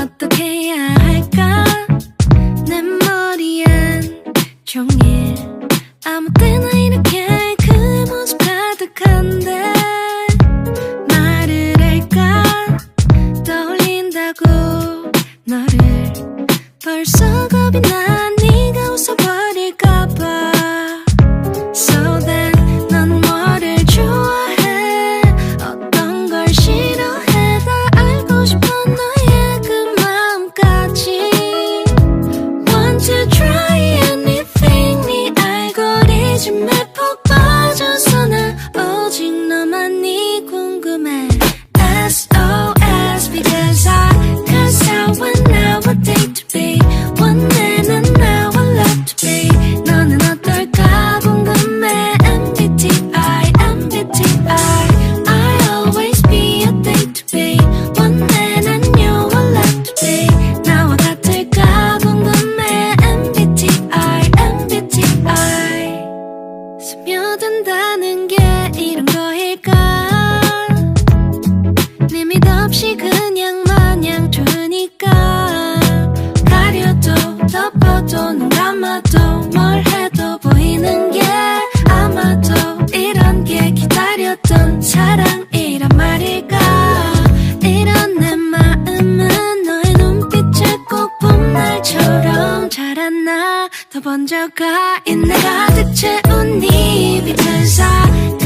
어떻게 해야 할까? 내 머리엔 종일 더 번져가 있네 가득 채운 이 빛은 사